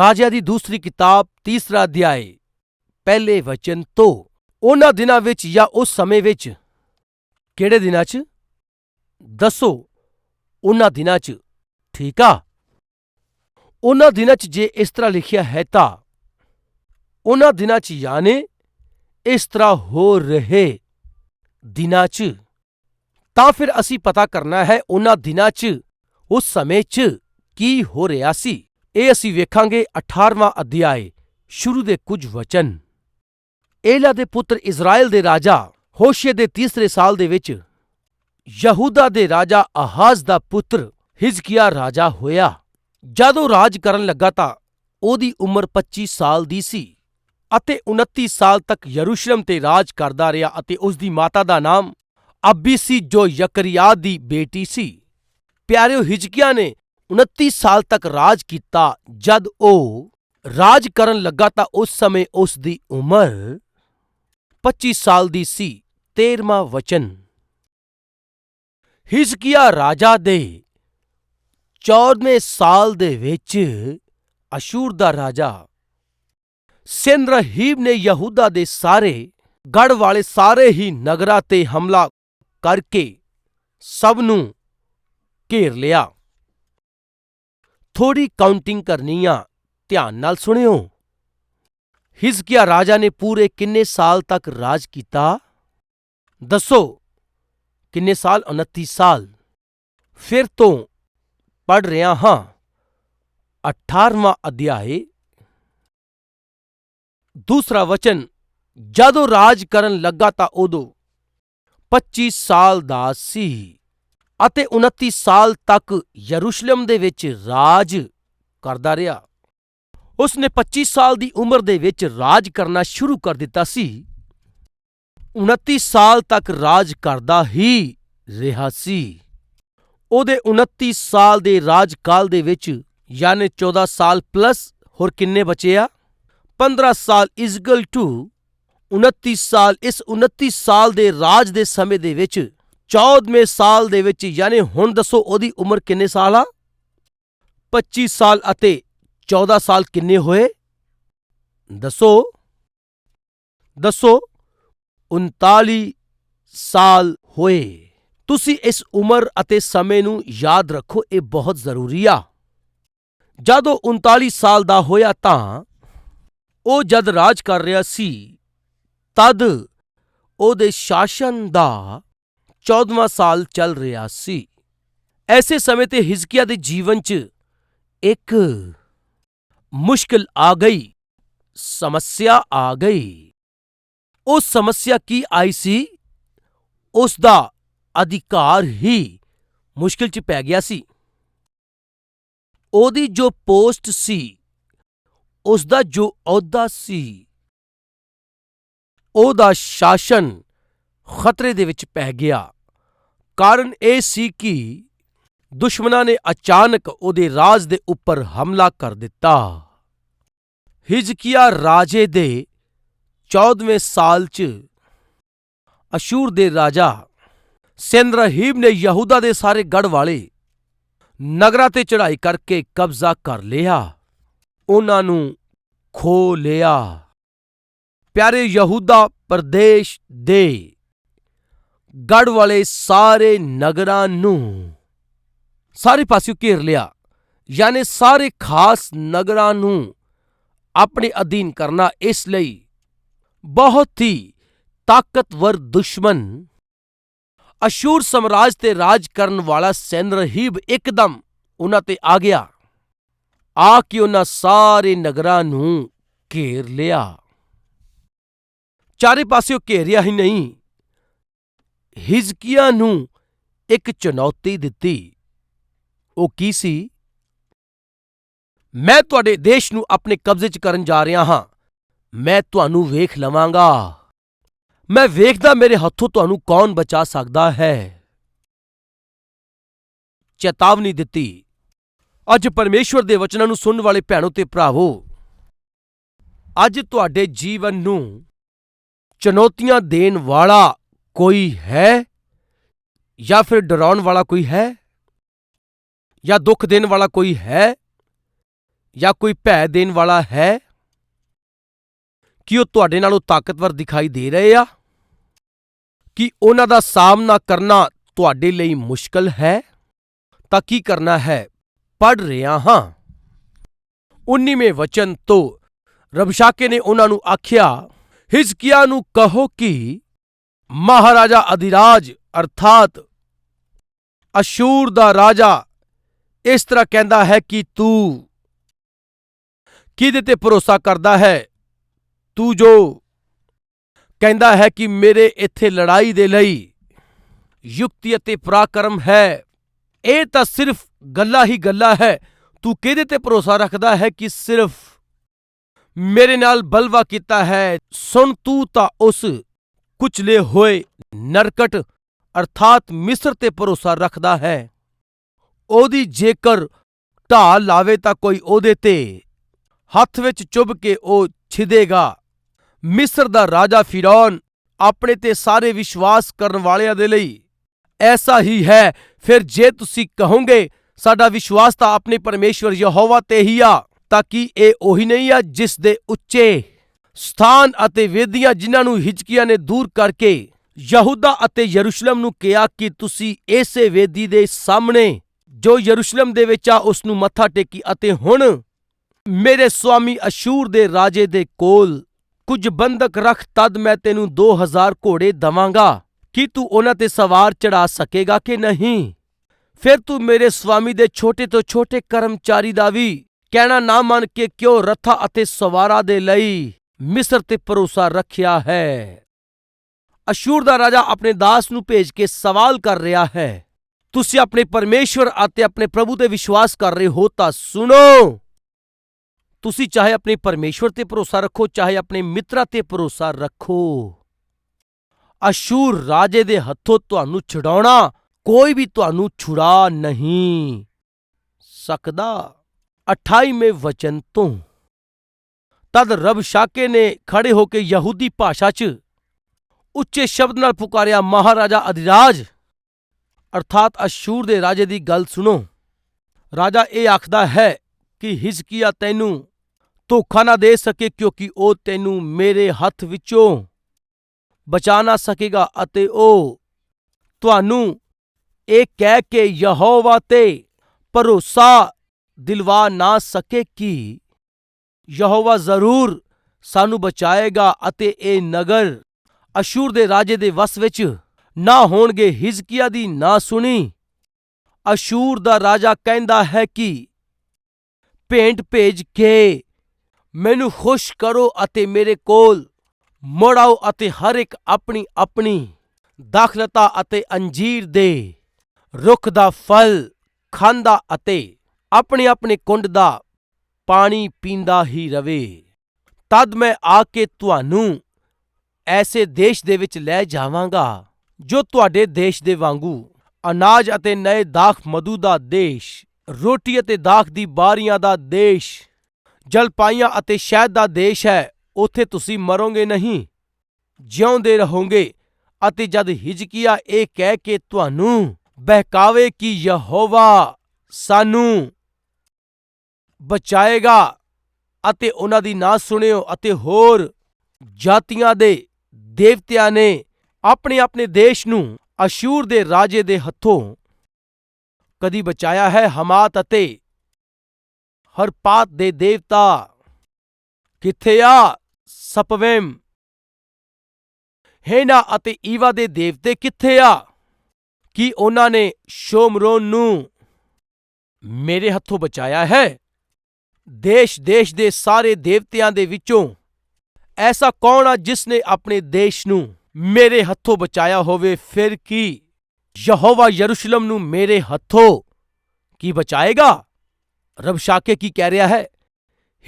ਰਾਜਿਆਂ ਦੀ ਦੂਸਰੀ ਕਿਤਾਬ ਤੀਸਰਾ ਅਧਿਆਇ ਪਹਿਲੇ ਵਚਨ ਤੋਂ। ਉਹਨਾਂ ਦਿਨਾਂ ਵਿੱਚ ਜਾਂ ਉਸ ਸਮੇਂ ਵਿੱਚ? ਕਿਹੜੇ ਦਿਨਾਂ 'ਚ? ਦੱਸੋ, ਉਹਨਾਂ ਦਿਨਾਂ 'ਚ। ਠੀਕ ਆ। ਉਹਨਾਂ ਦਿਨਾਂ 'ਚ ਜੇ ਇਸ ਤਰ੍ਹਾਂ ਲਿਖਿਆ ਹੈ ਤਾਂ। ਉਹਨਾਂ ਦਿਨਾਂ 'ਚ ਯਾਨੀ ਇਸ ਤਰ੍ਹਾਂ ਹੋ ਰਹੇ ਦਿਨਾਂ 'ਚ। ਤਾਂ ਫਿਰ ਅਸੀਂ ਪਤਾ ਕਰਨਾ ਹੈ ਉਹਨਾਂ ਦਿਨਾਂ 'ਚ, ਉਸ ਸਮੇਂ 'ਚ ਕੀ ਹੋ ਰਿਹਾ ਸੀ। ਇਹ ਅਸੀਂ ਵੇਖਾਂਗੇ 18ਵਾਂ ਅਧਿਆਏ, ਸ਼ੁਰੂ ਦੇ ਕੁਝ ਵਚਨ। ਏਲਾ ਦੇ ਪੁੱਤਰ ਇਜ਼ਰਾਈਲ ਦੇ ਰਾਜਾ, ਹੋਸ਼ੇ ਦੇ ਤੀਸਰੇ ਸਾਲ ਦੇ ਵਿੱਚ ਯਹੂਦਾ ਦੇ ਰਾਜਾ ਆਹਾਜ਼ ਦਾ ਪੁੱਤਰ ਹਿਜ਼ਕੀਆ ਰਾਜਾ ਹੋਇਆ। ਜਦੋਂ ਰਾਜ ਕਰਨ ਲੱਗਾ ਤਾਂ ਉਹਦੀ ਉਮਰ 25 ਸਾਲ ਦੀ ਸੀ ਅਤੇ 29 ਸਾਲ ਤੱਕ ਯਰੂਸ਼ਲਮ ਤੇ ਰਾਜ ਕਰਦਾ ਰਿਹਾ ਅਤੇ ਉਸ ਦੀ ਮਾਤਾ ਦਾ ਨਾਮ ਅੱਬੀ ਸੀ ਜੋ ਯਕਰਿਆ ਦੀ ਬੇਟੀ ਸੀ। ਪਿਆਰਿਓ, ਹਿਜਕੀਆ ਨੇ 29 ਸਾਲ ਤੱਕ ਰਾਜ ਕੀਤਾ ਜਦ ਉਹ ਰਾਜ ਕਰਨ ਲੱਗਾ ਤਾਂ ਉਸ ਸਮੇਂ ਉਸ ਦੀ ਉਮਰ 25 ਸਾਲ ਦੀ ਸੀ 13ਵਾਂ ਵਚਨ। ਹਿਜਕੀਆ ਰਾਜਾ ਦੇ 14ਵੇਂ ਸਾਲ ਦੇ ਵਿੱਚ ਅਸ਼ੂਰ ਦਾ ਰਾਜਾ ਸਿੰਦਰਹੀਬ ਨੇ ਯਹੂਦਾ ਦੇ ਸਾਰੇ ਗੜ ਵਾਲੇ ਸਾਰੇ ਹੀ ਨਗਰਾਂ ਤੇ ਹਮਲਾ ਕਰਕੇ ਸਭ ਨੂੰ ਘੇਰ ਲਿਆ। ਥੋੜੀ ਕਾਊਂਟਿੰਗ ਕਰਨੀ ਆ, ਧਿਆਨ ਨਾਲ ਸੁਣਿਓ। ਹਿਜ਼ਕੀਆ ਰਾਜਾ ਨੇ ਪੂਰੇ ਕਿੰਨੇ ਸਾਲ ਤੱਕ ਰਾਜ ਕੀਤਾ? ਦੱਸੋ, ਕਿੰਨੇ ਸਾਲ? 29 ਸਾਲ। ਫਿਰ ਤੋਂ ਪੜ ਰਿਹਾ ਹਾਂ। 18ਵਾਂ ਅਧਿਆਏ। ਦੂਸਰਾ ਵਚਨ, ਜਦੋਂ ਰਾਜ ਕਰਨ ਲੱਗਾ ਤਾਂ ਉਦੋਂ 25 ਸਾਲ ਦਾ ਸੀ। ਅਤੇ 29 ਸਾਲ ਤੱਕ ਯਰੂਸ਼ਲਮ ਦੇ ਵਿੱਚ ਰਾਜ ਕਰਦਾ ਰਿਹਾ। ਉਸ ਨੇ 25 ਸਾਲ ਦੀ ਉਮਰ ਦੇ ਵਿੱਚ ਰਾਜ ਕਰਨਾ ਸ਼ੁਰੂ ਕਰ ਦਿੱਤਾ ਸੀ। 29 ਸਾਲ ਤੱਕ ਰਾਜ ਕਰਦਾ ਹੀ ਰਿਹਾ ਸੀ। ਉਹਦੇ 29 ਸਾਲ ਦੇ ਰਾਜਕਾਲ ਦੇ ਵਿੱਚ ਯਾਨੀ 14 ਸਾਲ ਪਲੱਸ ਹੋਰ ਕਿੰਨੇ ਬਚੇ ਆ? 15 ਸਾਲ ਇਜ਼ਗਲ ਟੂ 29 ਸਾਲ ਇਸ 29 ਸਾਲ ਦੇ ਰਾਜ ਦੇ ਸਮੇਂ ਦੇ ਵਿੱਚ 14ਵੇਂ ਸਾਲ ਦੇ ਵਿੱਚ, ਯਾਨੀ ਹੁਣ ਦੱਸੋ ਉਹਦੀ ਉਮਰ ਕਿੰਨੇ ਸਾਲ ਆ? 25 ਸਾਲ ਅਤੇ 14 ਸਾਲ ਕਿੰਨੇ ਹੋਏ? ਦੱਸੋ। ਦੱਸੋ 39 ਸਾਲ ਹੋਏ। ਤੁਸੀਂ ਇਸ ਉਮਰ ਅਤੇ ਸਮੇਂ ਨੂੰ ਯਾਦ ਰੱਖੋ, ਇਹ ਬਹੁਤ ਜ਼ਰੂਰੀ ਆ। ਜਦੋਂ 39 ਸਾਲ ਦਾ ਹੋਇਆ ਤਾਂ ਉਹ ਜਦ ਰਾਜ ਕਰ ਰਿਹਾ ਸੀ, ਤਦ ਉਹਦੇ ਸ਼ਾਸਨ ਦਾ 14ਵਾਂ ਸਾਲ ਚੱਲ ਰਿਹਾ ਸੀ। ਐਸੇ ਸਮੇਂ ਤੇ ਹਿਜ਼ਕੀਆ ਦੇ ਜੀਵਨ 'ਚ ਇੱਕ ਮੁਸ਼ਕਿਲ ਆ ਗਈ, ਸਮੱਸਿਆ ਆ ਗਈ। ਉਹ ਸਮੱਸਿਆ ਕੀ ਆਈ ਸੀ? ਉਸ ਦਾ ਅਧਿਕਾਰ ਹੀ ਮੁਸ਼ਕਿਲ 'ਚ ਪੈ ਗਿਆ ਸੀ। ਉਹਦੀ ਜੋ ਪੋਸਟ ਸੀ, ਉਸ ਦਾ ਜੋ ਅਹੁਦਾ ਸੀ, ਉਹਦਾ ਸ਼ਾਸਨ ਖਤਰੇ ਦੇ ਵਿੱਚ ਪੈ ਗਿਆ। ਕਾਰਨ ਇਹ ਸੀ ਕਿ ਦੁਸ਼ਮਣਾਂ ਨੇ ਅਚਾਨਕ ਉਹਦੇ ਰਾਜ ਦੇ ਉੱਪਰ ਹਮਲਾ ਕਰ ਦਿੱਤਾ। ਹਿਜਕੀਆ ਰਾਜੇ ਦੇ 14ਵੇਂ ਸਾਲ 'ਚ ਅਸ਼ੂਰ ਦੇ ਰਾਜਾ ਸਿੰਦਰਹੀਬ ਨੇ ਯਹੂਦਾ ਦੇ ਸਾਰੇ ਗੜ ਵਾਲੇ ਨਗਰਾਂ ਤੇ ਚੜ੍ਹਾਈ ਕਰਕੇ ਕਬਜ਼ਾ ਕਰ ਲਿਆ। ਉਹਨਾਂ ਨੂੰ ਖੋ ਲਿਆ। ਪਿਆਰੇ ਯਹੂਦਾ ਪ੍ਰਦੇਸ਼ ਦੇ ਗੜ ਵਾਲੇ ਸਾਰੇ ਨਗਰਾਂ ਨੂੰ। ਸਾਰੇ ਪਾਸਿਓਂ ਘੇਰ ਲਿਆ। ਯਾਨੀ ਸਾਰੇ ਖਾਸ ਨਗਰਾਂ ਨੂੰ ਆਪਣੇ ਅਧੀਨ ਕਰਨਾ ਇਸ ਲਈ ਬਹੁਤ ਹੀ ਤਾਕਤਵਰ ਦੁਸ਼ਮਨ ਅਸ਼ੂਰ ਸਮਰਾਜ ਤੇ ਰਾਜ ਕਰਨ ਵਾਲਾ ਸੈਨਰਹੀਬ ਇੱਕਦਮ ਉਹਨਾਂ ਤੇ ਆ ਗਿਆ। ਆ ਕੇ ਉਹਨਾਂ ਸਾਰੇ ਨਗਰਾਂ ਨੂੰ ਘੇਰ ਲਿਆ। ਚਾਰੇ ਪਾਸਿਓਂ ਘੇਰਿਆ ਹੀ ਨਹੀਂ। ਹਿਜ਼ਕੀਆ ਨੂੰ ਇੱਕ ਚੁਣੌਤੀ ਦਿੱਤੀ। ਉਹ ਕੀ ਸੀ? ਮੈਂ ਤੁਹਾਡੇ ਦੇਸ਼ ਨੂੰ ਆਪਣੇ ਕਬਜ਼ੇ 'ਚ ਕਰਨ ਜਾ ਰਿਹਾ ਹਾਂ। ਮੈਂ ਤੁਹਾਨੂੰ ਵੇਖ ਲਵਾਂਗਾ। ਮੈਂ ਵੇਖਦਾ ਮੇਰੇ ਹੱਥੋਂ ਤੁਹਾਨੂੰ ਕੌਣ ਬਚਾ ਸਕਦਾ ਹੈ। ਚੇਤਾਵਨੀ ਦਿੱਤੀ। ਅੱਜ ਪਰਮੇਸ਼ਵਰ ਦੇ ਵਚਨਾਂ ਨੂੰ ਸੁਣਨ ਵਾਲੇ ਭੈਣੋ ਤੇ ਭਰਾਵੋ, ਅੱਜ ਤੁਹਾਡੇ ਜੀਵਨ ਨੂੰ ਚੁਣੌਤੀਆਂ ਦੇਣ ਵਾਲਾ ਕੋਈ ਹੈ? ਜਾਂ ਫਿਰ ਡਰਾਉਣ ਵਾਲਾ ਕੋਈ ਹੈ? ਜਾਂ ਦੁੱਖ ਦੇਣ ਵਾਲਾ ਕੋਈ ਹੈ? ਜਾਂ ਕੋਈ ਭੈ ਦੇਣ ਵਾਲਾ ਹੈ? ਕੀ ਉਹ ਤੁਹਾਡੇ ਨਾਲੋਂ ਤਾਕਤਵਰ ਦਿਖਾਈ ਦੇ ਰਹੇ ਆ? ਕਿ ਉਹਨਾਂ ਦਾ ਸਾਹਮਣਾ ਕਰਨਾ ਤੁਹਾਡੇ ਲਈ ਮੁਸ਼ਕਲ ਹੈ? ਤਾਂ ਕੀ ਕਰਨਾ ਹੈ? ਪੜ ਰਿਹਾ ਹਾਂ। 19ਵੇਂ ਵਚਨ ਤੋਂ ਰਬਸ਼ਾਕੇ ਨੇ ਉਹਨਾਂ ਨੂੰ ਆਖਿਆ, ਹਿਜ਼ਕੀਆ ਨੂੰ ਕਹੋ ਕਿ ਮਹਾਰਾਜਾ ਅਧਿਰਾਜ, ਅਰਥਾਤ ਅਸ਼ੂਰ ਦਾ ਰਾਜਾ, ਇਸ ਤਰ੍ਹਾਂ ਕਹਿੰਦਾ ਹੈ ਕਿ ਤੂੰ ਕਿਹਦੇ ਤੇ ਭਰੋਸਾ ਕਰਦਾ ਹੈ? ਤੂੰ ਜੋ ਕਹਿੰਦਾ ਹੈ ਕਿ ਮੇਰੇ ਇੱਥੇ ਲੜਾਈ ਦੇ ਲਈ ਯੁਕਤੀ ਅਤੇ ਪਰਾਕਰਮ ਹੈ, ਇਹ ਤਾਂ ਸਿਰਫ ਗੱਲਾਂ ਹੀ ਗੱਲਾਂ ਹੈ। ਤੂੰ ਕਿਹਦੇ ਤੇ ਭਰੋਸਾ ਰੱਖਦਾ ਹੈ ਕਿ ਸਿਰਫ ਮੇਰੇ ਨਾਲ ਬਲਵਾ ਕੀਤਾ ਹੈ? ਸੁਣ ਤੂੰ ਤਾਂ ਉਸ ਕੁਚਲੇ ਹੋਏ ਨਰਕਟ ਅਰਥਾਤ ਮਿਸਰ ਤੇ ਭਰੋਸਾ ਰੱਖਦਾ ਹੈ। ਉਹਦੀ ਜੇਕਰ ਢਾਲ ਲਾਵੇ ਤਾਂ ਕੋਈ ਉਹਦੇ ਤੇ ਹੱਥ ਵਿੱਚ ਚੁੱਭ ਕੇ ਉਹ ਛਿਦੇਗਾ। ਮਿਸਰ ਦਾ ਰਾਜਾ ਫਿਰੌਨ ਆਪਣੇ ਤੇ ਸਾਰੇ ਵਿਸ਼ਵਾਸ ਕਰਨ ਵਾਲਿਆਂ ਦੇ ਲਈ ਐਸਾ ਹੀ ਹੈ, ਫਿਰ ਜੇ ਤੁਸੀਂ ਕਹੋਗੇ, ਸਾਡਾ ਵਿਸ਼ਵਾਸ ਤਾਂ ਆਪਣੇ ਪਰਮੇਸ਼ਵਰ ਯਹੋਵਾ ਤੇ ਹੀ ਆ, ਤਾਂ ਕਿ ਇਹ ਉਹੀ ਨਹੀਂ ਆ ਜਿਸ ਦੇ ਉੱਚੇ ਸਥਾਨ ਅਤੇ ਵੇਦੀਆਂ ਜਿਨ੍ਹਾਂ ਨੂੰ ਹਿਜਕੀਆ ਨੇ ਦੂਰ ਕਰਕੇ ਯਹੂਦਾ ਅਤੇ ਯਰੂਸ਼ਲਮ ਨੂੰ ਕਿਹਾ ਕਿ ਤੁਸੀਂ ਇਸੇ ਵੇਦੀ ਦੇ ਸਾਹਮਣੇ ਜੋ ਯਰੂਸ਼ਲਮ ਦੇ ਵਿੱਚ ਆ, ਉਸ ਨੂੰ ਮੱਥਾ ਟੇਕੀ ਅਤੇ ਹੁਣ ਮੇਰੇ ਸੁਆਮੀ ਅਸ਼ੂਰ ਦੇ ਰਾਜੇ ਦੇ ਕੋਲ ਕੁਝ ਬੰਦਕ ਰੱਖ, ਤਦ ਮੈਂ ਤੈਨੂੰ 2000 ਘੋੜੇ ਦਵਾਂਗਾ। ਕੀ ਤੂੰ ਉਹਨਾਂ ਤੇ ਸਵਾਰ ਚੜਾ ਸਕੇਗਾ ਕਿ ਨਹੀਂ? ਫਿਰ ਤੂੰ ਮੇਰੇ ਸੁਆਮੀ ਦੇ ਛੋਟੇ ਤੋਂ ਛੋਟੇ ਕਰਮਚਾਰੀ ਦਾ ਵੀ ਕਹਿਣਾ ਨਾ ਮੰਨ ਕੇ ਕਿਉਂ ਰੱਥਾ ਅਤੇ ਸਵਾਰਾਂ ਦੇ ਲਈ ਮਿਸਰ ਤੇ ਭਰੋਸਾ ਰੱਖਿਆ ਹੈ। ਅਸ਼ੂਰ ਦਾ ਰਾਜਾ ਆਪਣੇ ਦਾਸ ਨੂੰ ਭੇਜ ਕੇ ਸਵਾਲ ਕਰ ਰਿਹਾ ਹੈ, ਤੁਸੀਂ ਆਪਣੇ ਪਰਮੇਸ਼ਵਰ ਅਤੇ ਆਪਣੇ ਪ੍ਰਭੂ ਤੇ ਵਿਸ਼ਵਾਸ ਕਰ ਰਹੇ ਹੋ ਤਾਂ ਸੁਣੋ। ਤੁਸੀਂ ਚਾਹੇ ਆਪਣੇ ਪਰਮੇਸ਼ਵਰ ਤੇ ਭਰੋਸਾ ਰੱਖੋ, ਚਾਹੇ ਆਪਣੇ ਮਿੱਤਰਾਂ ਤੇ ਭਰੋਸਾ ਰੱਖੋ। ਅਸ਼ੂਰ ਰਾਜੇ ਦੇ ਹੱਥੋਂ ਤੁਹਾਨੂੰ ਛੁਡਾਉਣਾ ਕੋਈ ਵੀ ਤੁਹਾਨੂੰ ਛੁਡਾ ਨਹੀਂ ਸਕਦਾ। 28ਵੇਂ ਵਚਨ ਤੋਂ ਤਦ ਰਬ ਸ਼ਾਕੇ ਨੇ ਖੜੇ ਹੋ ਕੇ ਯਹੂਦੀ ਭਾਸ਼ਾ 'ਚ ਉੱਚੇ ਸ਼ਬਦ ਨਾਲ ਪੁਕਾਰਿਆ, ਮਹਾਰਾਜਾ ਅਧਿਰਾਜ, ਅਰਥਾਤ ਅਸ਼ੂਰ ਦੇ ਰਾਜੇ ਦੀ ਗੱਲ ਸੁਣੋ। ਰਾਜਾ ਇਹ ਆਖਦਾ ਹੈ ਕਿ ਹਿਜ਼ਕੀਆ ਤੈਨੂੰ ਧੋਖਾ ਨਾ ਦੇ ਸਕੇ ਕਿਉਂਕਿ ਉਹ ਤੈਨੂੰ ਮੇਰੇ ਹੱਥ ਵਿੱਚੋਂ ਬਚਾ ਨਾ ਸਕੇਗਾ ਅਤੇ ਉਹ ਤੁਹਾਨੂੰ ਇਹ ਕਹਿ ਕੇ ਯਹੋਵਾ ਤੇ ਭਰੋਸਾ ਦਿਲਵਾ ਨਾ ਸਕੇ ਕਿ ਯਹੋਵਾ ਜ਼ਰੂਰ ਸਾਨੂੰ ਬਚਾਏਗਾ ਅਤੇ ਇਹ ਨਗਰ ਅਸ਼ੂਰ ਦੇ ਰਾਜੇ ਦੇ ਵਸ ਵਿੱਚ ਨਾ ਹੋਣਗੇ। ਹਿਜ਼ਕੀਆ ਦੀ ਨਾ ਸੁਣੀ। ਅਸ਼ੂਰ ਦਾ ਰਾਜਾ ਕਹਿੰਦਾ ਹੈ ਕਿ ਭੇਂਟ ਭੇਜ ਕੇ ਮੈਨੂੰ ਖੁਸ਼ ਕਰੋ ਅਤੇ ਮੇਰੇ ਕੋਲ ਮੁੜ ਆਓ ਅਤੇ ਹਰ ਇੱਕ ਆਪਣੀ ਆਪਣੀ ਦਾਖਲਤਾ ਅਤੇ ਅੰਜੀਰ ਦੇ ਰੁੱਖ ਦਾ ਫਲ, ਖਾਂਦਾ ਅਤੇ ਆਪਣੇ ਆਪਣੇ ਕੁੰਡ ਦਾ ਪਾਣੀ ਪੀਂਦਾ ਹੀ ਰਵੇ। ਤਦ ਮੈਂ ਆ ਕੇ ਤੁਹਾਨੂੰ ਐਸੇ ਦੇਸ਼ ਦੇ ਵਿੱਚ ਲੈ ਜਾਵਾਂਗਾ, ਜੋ ਤੁਹਾਡੇ ਦੇਸ਼ ਦੇ ਵਾਂਗੂ ਅਨਾਜ ਅਤੇ ਨਏ ਦਾਖ ਮਧੂ ਦਾ ਦੇਸ਼, ਰੋਟੀ ਅਤੇ ਦਾਖ ਦੀ ਬਾਰੀਆਂ ਦਾ ਦੇਸ਼, ਜਲਪਾਈਆਂ ਅਤੇ ਸ਼ਹਿਦ ਦਾ ਦੇਸ਼ ਹੈ, ਉੱਥੇ ਤੁਸੀਂ ਮਰੋਗੇ ਨਹੀਂ। ਜਿਉਂਦੇ ਰਹੋਗੇ ਅਤੇ ਜਦ ਹਿਜਕੀਆ ਇਹ ਕਹਿ ਕੇ ਤੁਹਾਨੂੰ ਬਹਿਕਾਵੇ ਕਿ ਯਹੋਵਾ ਸਾਨੂੰ ਬਚਾਏਗਾ ਅਤੇ ਉਹਨਾਂ ਦੀ ਨਾ ਸੁਣਿਓ ਅਤੇ ਹੋਰ ਜਾਤੀਆਂ ਦੇ ਦੇਵਤਿਆਂ ਨੇ ਆਪਣੇ ਆਪਣੇ ਦੇਸ਼ ਨੂੰ ਅਸ਼ੂਰ ਦੇ ਰਾਜੇ ਦੇ ਹੱਥੋਂ ਕਦੀ ਬਚਾਇਆ ਹੈ ਹਮਾਤ ਅਤੇ ਹਰਪਾਤ ਦੇ ਦੇਵਤਾ। ਕਿੱਥੇ ਆ ਸਪਵੇਮ? ਹੇਨਾ ਅਤੇ ਈਵਾ ਦੇ ਦੇਵਤੇ ਕਿੱਥੇ ਆ? ਕੀ ਉਹਨਾਂ ਨੇ ਸ਼ੋਮਰੋਨ ਨੂੰ ਮੇਰੇ ਹੱਥੋਂ ਬਚਾਇਆ ਹੈ? ਦੇਸ਼-ਦੇਸ਼ ਦੇ ਸਾਰੇ ਦੇਵਤਿਆਂ ਦੇ ਵਿੱਚੋਂ ਐਸਾ ਕੌਣ ਆ ਜਿਸ ਨੇ ਆਪਣੇ ਦੇਸ਼ ਨੂੰ ਮੇਰੇ ਹੱਥੋਂ ਬਚਾਇਆ ਹੋਵੇ? ਫਿਰ ਕੀ ਯਹੋਵਾ ਯਰੂਸ਼ਲਮ ਨੂੰ ਮੇਰੇ ਹੱਥੋਂ ਕੀ ਬਚਾਏਗਾ? ਰਬ ਸ਼ਾਕੇ ਕੀ ਕਹਿ ਰਿਹਾ ਹੈ?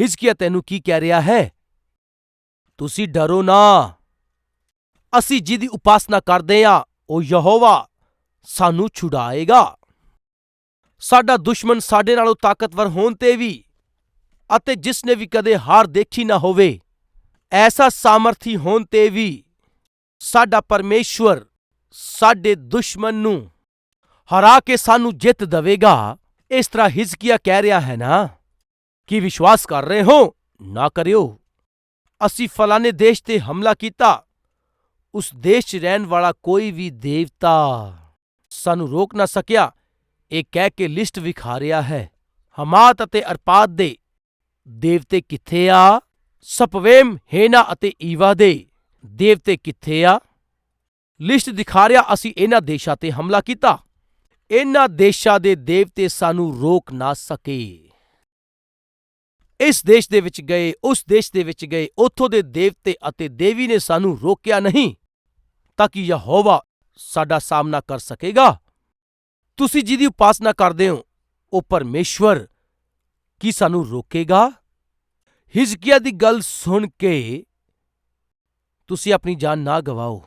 ਹਿਜ਼ਕੀਆ ਤੈਨੂੰ ਕੀ ਕਹਿ ਰਿਹਾ ਹੈ? ਤੁਸੀਂ ਡਰੋ ਨਾ। ਅਸੀਂ ਜਿਹਦੀ ਉਪਾਸਨਾ ਕਰਦੇ ਆ ਉਹ ਯਹੋਵਾ ਸਾਨੂੰ ਛੁਡਾਏਗਾ। ਸਾਡਾ ਦੁਸ਼ਮਣ ਸਾਡੇ ਨਾਲੋਂ ਤਾਕਤਵਰ ਹੋਣ ਤੇ ਵੀ ਅਤੇ ਜਿਸ ਨੇ ਵੀ ਕਦੇ ਹਾਰ ਦੇਖੀ ਨਾ ਹੋਵੇ, ਐਸਾ ਸਾਮਰਥੀ ਹੋਣ ਤੇ ਵੀ ਸਾਡਾ ਪਰਮੇਸ਼ਵਰ ਸਾਡੇ ਦੁਸ਼ਮਣ ਨੂੰ ਹਰਾ ਕੇ ਸਾਨੂੰ ਜਿੱਤ ਦੇਵੇਗਾ। ਇਸ ਤਰ੍ਹਾਂ ਹਿਜ਼ਕੀਆ ਕਹਿ ਰਿਹਾ ਹੈ ਨਾ ਕਿ ਵਿਸ਼ਵਾਸ ਕਰ ਰਹੇ ਹੋ, ਨਾ ਕਰਿਓ। ਅਸੀਂ ਫਲਾਣੇ ਦੇਸ਼ ਤੇ ਹਮਲਾ ਕੀਤਾ, ਉਸ ਦੇਸ਼ 'ਚ ਰਹਿਣ ਵਾਲਾ ਕੋਈ ਵੀ ਦੇਵਤਾ ਸਾਨੂੰ ਰੋਕ ਨਾ ਸਕਿਆ। ਇਹ ਕਹਿ ਕੇ ਲਿਸਟ ਵਿਖਾ ਰਿਹਾ ਹੈ। ਹਮਾਤ ਅਤੇ ਅਰਪਾਦ ਦੇ ਦੇਵਤੇ ਕਿੱਥੇ ਆ? ਸਪਵੇਮ, ਹੇਨਾ ਅਤੇ ਈਵਾ ਦੇ। ਦੇਵਤੇ ਕਿੱਥੇ ਆ? ਲਿਸਟ ਦਿਖਾ ਰਿਹਾ ਅਸੀਂ ਇਹਨਾਂ ਦੇਸ਼ਾਂ ਤੇ ਹਮਲਾ ਕੀਤਾ। ਇਹਨਾਂ ਦੇਸ਼ਾਂ ਦੇ ਦੇਵਤੇ ਸਾਨੂੰ ਰੋਕ ਨਾ ਸਕੇ। ਇਸ ਦੇਸ਼ ਦੇ ਵਿੱਚ ਗਏ, ਉਸ ਦੇਸ਼ ਦੇ ਵਿੱਚ ਗਏ, ਉੱਥੋਂ ਦੇ ਦੇਵਤੇ ਅਤੇ ਦੇਵੀ ਨੇ ਸਾਨੂੰ ਰੋਕਿਆ ਨਹੀਂ ਤਾਂ ਕਿ ਯਹੋਵਾ ਸਾਡਾ ਸਾਹਮਣਾ ਕਰ ਸਕੇਗਾ। ਤੁਸੀਂ ਜਿਹਦੀ ਉਪਾਸਨਾ ਕਰਦੇ ਹੋ, ਉਹ ਪਰਮੇਸ਼ਵਰ ਕੀ ਸਾਨੂੰ ਰੋਕੇਗਾ? ਹਿਜ਼ਕੀਆ ਦੀ ਗੱਲ ਸੁਣ ਕੇ ਤੁਸੀਂ ਆਪਣੀ ਜਾਨ ਨਾ ਗਵਾਓ।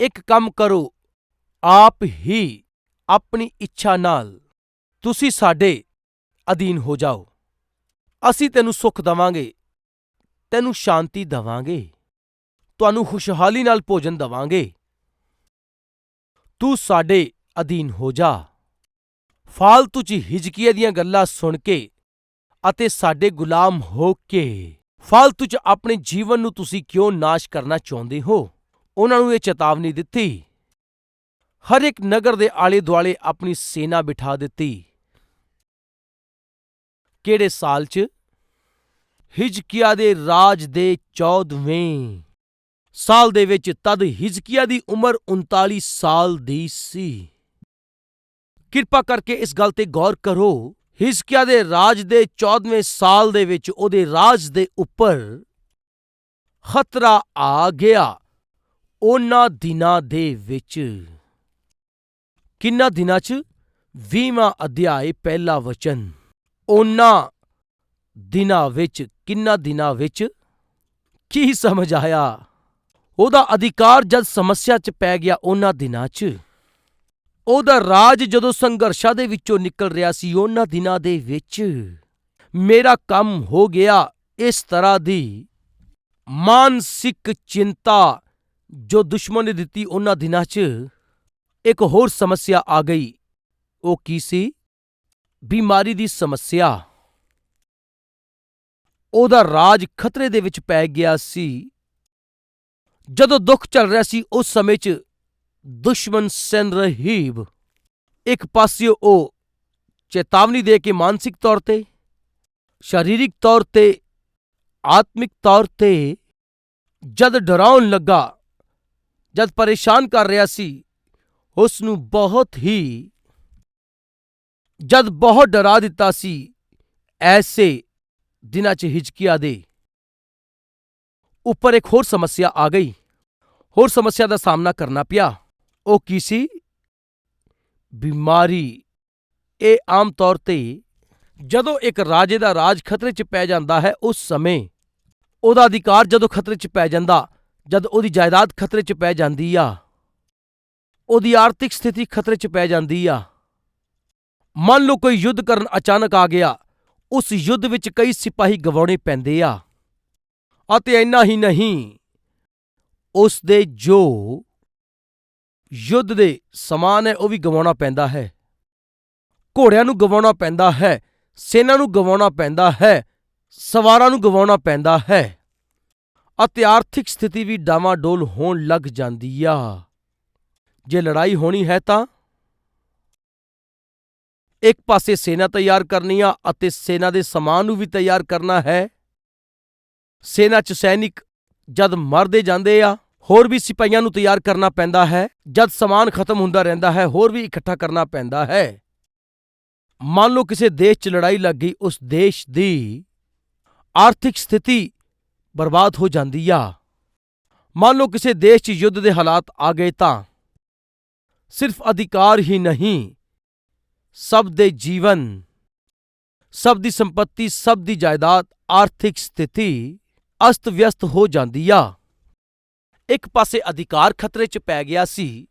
ਇੱਕ ਕੰਮ ਕਰੋ, ਆਪ ਹੀ ਆਪਣੀ ਇੱਛਾ ਨਾਲ ਤੁਸੀਂ ਸਾਡੇ ਅਧੀਨ ਹੋ ਜਾਓ। ਅਸੀਂ ਤੈਨੂੰ ਸੁੱਖ ਦਵਾਂਗੇ, ਤੈਨੂੰ ਸ਼ਾਂਤੀ ਦਵਾਂਗੇ, ਤੁਹਾਨੂੰ ਖੁਸ਼ਹਾਲੀ ਨਾਲ ਭੋਜਨ ਦਵਾਂਗੇ। ਤੂੰ ਸਾਡੇ ਅਧੀਨ ਹੋ ਜਾ। ਫਾਲਤੂ ਚ ਹਿਜ਼ਕੀਆ ਦੀਆਂ ਗੱਲਾਂ ਸੁਣ ਕੇ ਅਤੇ ਸਾਡੇ ਗੁਲਾਮ ਹੋ ਕੇ, ਫਾਲਤੂ ਚ ਆਪਣੇ ਜੀਵਨ ਨੂੰ ਤੁਸੀਂ ਕਿਉਂ ਨਾਸ਼ ਕਰਨਾ ਚਾਹੁੰਦੇ ਹੋ? ਉਹਨਾਂ ਨੂੰ ਇਹ ਚੇਤਾਵਨੀ ਦਿੱਤੀ। ਹਰ ਇੱਕ ਨਗਰ ਦੇ ਆਲੇ ਦੁਆਲੇ ਆਪਣੀ ਸੈਨਾ ਬਿਠਾ ਦਿੱਤੀ। ਕਿਹੜੇ ਸਾਲ 'ਚ? ਹਿਜਕੀਆ ਦੇ ਰਾਜ ਦੇ 14ਵੇਂ ਸਾਲ ਦੇ ਵਿੱਚ ਤਦ ਹਿਜਕੀਆ ਦੀ ਉਮਰ 39 ਸਾਲ ਦੀ ਸੀ। ਕਿਰਪਾ ਕਰਕੇ ਇਸ ਗੱਲ ਤੇ ਗੌਰ ਕਰੋ, ਹਿਜਕੀਆ ਦੇ ਰਾਜ ਦੇ 14ਵੇਂ ਸਾਲ ਦੇ ਵਿੱਚ ਉਹਦੇ ਰਾਜ ਦੇ ਉੱਪਰ ਖਤਰਾ ਆ ਗਿਆ ਉਹਨਾਂ ਦਿਨਾਂ ਦੇ ਵਿੱਚ। ਕਿੰਨਾ ਦਿਨਾਂ 'ਚ? 20ਵਾਂ ਅਧਿਆਇ ਪਹਿਲਾ ਵਚਨ। ਉਹਨਾਂ ਦਿਨਾਂ ਵਿੱਚ, ਕਿੰਨਾ ਦਿਨਾਂ ਵਿੱਚ? ਕੀ ਸਮਝ ਆਇਆ? ਉਹਦਾ ਅਧਿਕਾਰ ਜਦ ਸਮੱਸਿਆ 'ਚ ਪੈ ਗਿਆ ਉਹਨਾਂ ਦਿਨਾਂ 'ਚ। ਉਹਦਾ ਰਾਜ ਜਦੋਂ ਸੰਘਰਸ਼ਾਂ ਦੇ ਵਿੱਚੋਂ ਨਿਕਲ ਰਿਹਾ ਸੀ, ਉਹਨਾਂ ਦਿਨਾਂ ਦੇ ਵਿੱਚ ਮੇਰਾ ਕੰਮ ਹੋ ਗਿਆ ਇਸ ਤਰ੍ਹਾਂ ਦੀ ਮਾਨਸਿਕ ਚਿੰਤਾ ਜੋ ਦੁਸ਼ਮਣ ਨੇ ਦਿੱਤੀ ਉਹਨਾਂ ਦਿਨਾਂ 'ਚ, ਇੱਕ ਹੋਰ ਸਮੱਸਿਆ ਆ ਗਈ। ਉਹ ਕੀ ਸੀ? ਬਿਮਾਰੀ ਦੀ ਸਮੱਸਿਆ। ਉਹਦਾ ਰਾਜ ਖਤਰੇ ਦੇ ਵਿੱਚ ਪੈ ਗਿਆ ਸੀ। ਜਦੋਂ ਦੁੱਖ ਚੱਲ ਰਿਹਾ ਸੀ, ਉਸ ਸਮੇਂ 'ਚ ਦੁਸ਼ਮਣ ਸੈਨ ਰਹੀਬ। ਇੱਕ ਪਾਸਿਓ ਉਹ ਚੇਤਾਵਨੀ ਦੇ ਕੇ ਮਾਨਸਿਕ ਤੌਰ ਤੇ, ਸਰੀਰਿਕ ਤੌਰ ਤੇ, ਆਤਮਿਕ ਤੌਰ ਤੇ ਜਦ ਡਰਾਉਣ ਲੱਗਾ, ਜਦ ਪਰੇਸ਼ਾਨ ਕਰ ਰਿਹਾ ਸੀ ਉਸ ਨੂੰ ਬਹੁਤ ਹੀ, ਜਦ ਬਹੁਤ ਡਰਾ ਦਿੱਤਾ ਸੀ, ਐਸੇ ਦਿਨਾਂ 'ਚ ਹਿਜਕੀਆ ਦੇ। ਉੱਪਰ ਇੱਕ ਹੋਰ ਸਮੱਸਿਆ ਆ ਗਈ। ਹੋਰ ਸਮੱਸਿਆ ਦਾ ਸਾਹਮਣਾ ਕਰਨਾ ਪਿਆ। ਉਹ ਕੀ ਸੀ? ਬਿਮਾਰੀ। ਇਹ ਆਮ ਤੌਰ ਤੇ ਜਦੋਂ ਇੱਕ ਰਾਜੇ ਦਾ ਰਾਜ ਖਤਰੇ 'ਚ ਪੈ ਜਾਂਦਾ ਹੈ ਉਸ ਸਮੇਂ, ਉਹਦਾ ਅਧਿਕਾਰ ਜਦੋਂ ਖਤਰੇ 'ਚ ਪੈ ਜਾਂਦਾ, ਜਦ ਉਹਦੀ ਜਾਇਦਾਦ ਖਤਰੇ 'ਚ ਪੈ ਜਾਂਦੀ ਆ, ਉਹਦੀ ਆਰਥਿਕ ਸਥਿਤੀ ਖਤਰੇ 'ਚ ਪੈ ਜਾਂਦੀ ਆ। ਮੰਨ ਲਓ ਕੋਈ ਯੁੱਧ ਕਰਨ ਅਚਾਨਕ ਆ ਗਿਆ, ਉਸ ਯੁੱਧ ਵਿੱਚ ਕਈ ਸਿਪਾਹੀ ਗਵਾਉਣੇ ਪੈਂਦੇ ਆ। ਅਤੇ ਇੰਨਾ ਹੀ ਨਹੀਂ, ਉਸ ਦੇ ਜੋ ਯੁੱਧ ਦੇ ਸਮਾਨ ਹੈ, ਉਹ ਵੀ ਗਵਾਉਣਾ ਪੈਂਦਾ ਹੈ। ਘੋੜਿਆਂ ਨੂੰ ਗਵਾਉਣਾ ਪੈਂਦਾ ਹੈ, ਸੈਨਾ ਨੂੰ ਗਵਾਉਣਾ ਪੈਂਦਾ ਹੈ, ਸਵਾਰਾਂ ਨੂੰ ਗਵਾਉਣਾ ਪੈਂਦਾ ਹੈ। ਅਤੇ ਆਰਥਿਕ ਸਥਿਤੀ ਵੀ ਡਾਵਾਡੋਲ ਹੋਣ ਲੱਗ ਜਾਂਦੀ ਆ। ਜੇ ਲੜਾਈ ਹੋਣੀ ਹੈ ਤਾਂ? ਇੱਕ ਪਾਸੇ ਸੈਨਾ ਤਿਆਰ ਕਰਨੀ ਆ ਅਤੇ ਸੈਨਾ ਦੇ ਸਮਾਨ ਨੂੰ ਵੀ ਤਿਆਰ ਕਰਨਾ ਹੈ। ਸੈਨਾ ਚ ਸੈਨਿਕ ਜਦ ਮਰਦੇ ਜਾਂਦੇ ਆ ਹੋਰ ਵੀ ਸਿਪਾਹੀਆਂ ਨੂੰ ਤਿਆਰ ਕਰਨਾ ਪੈਂਦਾ ਹੈ, ਜਦ ਸਮਾਨ ਖਤਮ ਹੁੰਦਾ ਰਹਿੰਦਾ ਹੈ, ਹੋਰ ਵੀ ਇਕੱਠਾ ਕਰਨਾ ਪੈਂਦਾ ਹੈ। ਮੰਨ ਲਓ ਕਿਸੇ ਦੇਸ਼ 'ਚ ਲੜਾਈ ਲੱਗ ਗਈ, ਉਸ ਦੇਸ਼ ਦੀ ਆਰਥਿਕ ਸਥਿਤੀ ਬਰਬਾਦ ਹੋ ਜਾਂਦੀ ਆ। ਮੰਨ ਲਓ ਕਿਸੇ ਦੇਸ਼ 'ਚ ਯੁੱਧ ਦੇ ਹਾਲਾਤ ਆ ਗਏ ਤਾਂ ਸਿਰਫ ਅਧਿਕਾਰ ਹੀ ਨਹੀਂ, ਸਭ ਦੇ ਜੀਵਨ, ਸਭ ਦੀ ਸੰਪਤੀ, ਸਭ ਦੀ ਜਾਇਦਾਦ, ਆਰਥਿਕ ਸਥਿਤੀ ਅਸਤ ਵਿਅਸਤ ਹੋ ਜਾਂਦੀ ਆ। ਇੱਕ ਪਾਸੇ ਅਧਿਕਾਰ ਖਤਰੇ 'ਚ ਪੈ ਗਿਆ ਸੀ,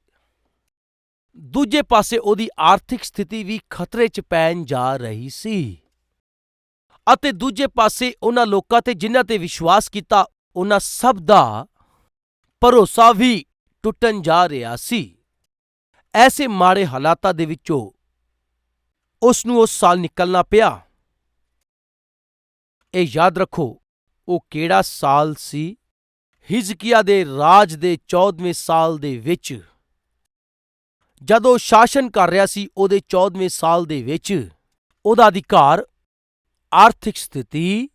ਦੂਜੇ ਪਾਸੇ ਉਹਦੀ ਆਰਥਿਕ ਸਥਿਤੀ ਵੀ ਖਤਰੇ 'ਚ ਪੈਣ ਜਾ ਰਹੀ ਸੀ ਅਤੇ ਦੂਜੇ ਪਾਸੇ ਉਹਨਾਂ ਲੋਕਾਂ ਤੇ ਜਿਨ੍ਹਾਂ ਤੇ ਵਿਸ਼ਵਾਸ ਕੀਤਾ, ਉਹਨਾਂ ਸਭ ਦਾ ਭਰੋਸਾ ਵੀ ਟੁੱਟਣ ਜਾ ਰਿਹਾ ਸੀ। ਐਸੇ ਮਾੜੇ ਹਾਲਾਤਾਂ ਦੇ ਵਿੱਚੋਂ ਉਸ ਨੂੰ ਉਸ ਸਾਲ ਨਿਕਲਣਾ ਪਿਆ। ਇਹ ਯਾਦ ਰੱਖੋ, ਉਹ ਕਿਹੜਾ ਸਾਲ ਸੀ? ਹਿਜ਼ਕੀਆ ਦੇ ਰਾਜ ਦੇ 14ਵੇਂ ਸਾਲ ਦੇ ਵਿੱਚ, ਜਦੋਂ ਸ਼ਾਸਨ ਕਰ ਰਿਹਾ ਸੀ ਉਹਦੇ 14ਵੇਂ ਸਾਲ ਦੇ ਵਿੱਚ, ਉਹਦਾ ਅਧਿਕਾਰ, ਆਰਥਿਕ ਸਥਿਤੀ,